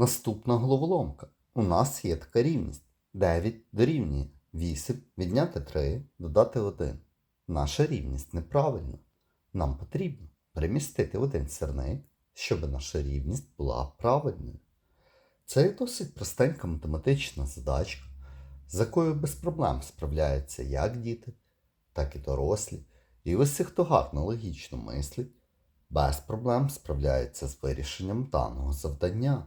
Наступна головоломка. У нас є така рівність. 9 дорівнює 8 відняти 3, додати 1. Наша рівність неправильна. Нам потрібно перемістити один сірник, щоб наша рівність була правильною. Це досить простенька математична задачка, з якою без проблем справляються як діти, так і дорослі. І усі, хто гарно логічно мислить, без проблем справляються з вирішенням даного завдання.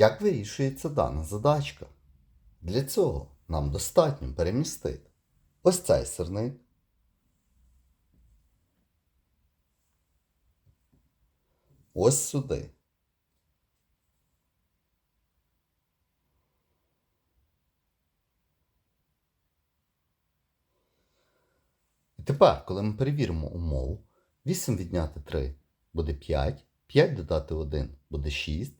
Як вирішується дана задачка? Для цього нам достатньо перемістити ось цей сирник. Ось сюди. І тепер, коли ми перевіримо умову, 8 відняти 3 буде 5, 5 додати 1 буде 6,